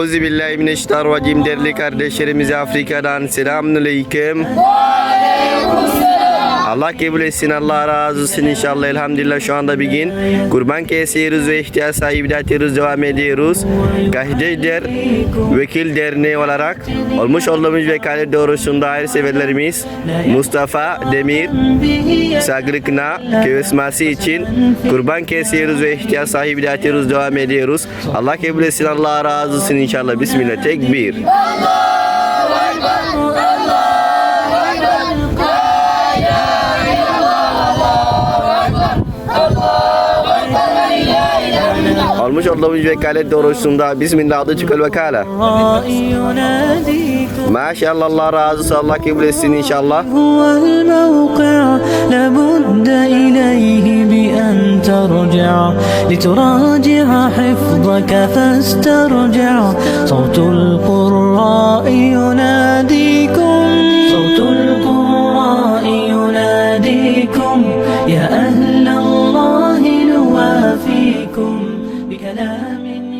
Euzubillahimineşşeytanirracim değerli kardeşlerimize Afrika'dan selamünaleyküm. Allah kabul etsin, Allah razı olsun inşallah. Elhamdülillah şu anda bir gün kurban kesiyoruz ve ihtiyaç sahibi de atıyoruz, devam ediyoruz. Kahideciler Vekil Derneği olarak olmuş olduğumuz vekalet doğrusunda hayırseverlerimiz Mustafa Demir Sagrıkna kövesması için kurban kesiyoruz ve ihtiyaç sahibi de atıyoruz, devam ediyoruz. Allah kabul etsin, Allah razı olsun inşallah. Bismillah. Tekbir. مش شاء من وجهك على الدور السمداء بسم الله اعطيتك الوكالة. ما شاء الله الله رازق الله كيف السن إن شاء الله. هو الموقع لابد إليه بأن ترجع. لتراجع حفظك فاسترجع. صوت القراء يناديكم. صوت القراء يناديكم. يا أهل الله نوافيكم. بكلام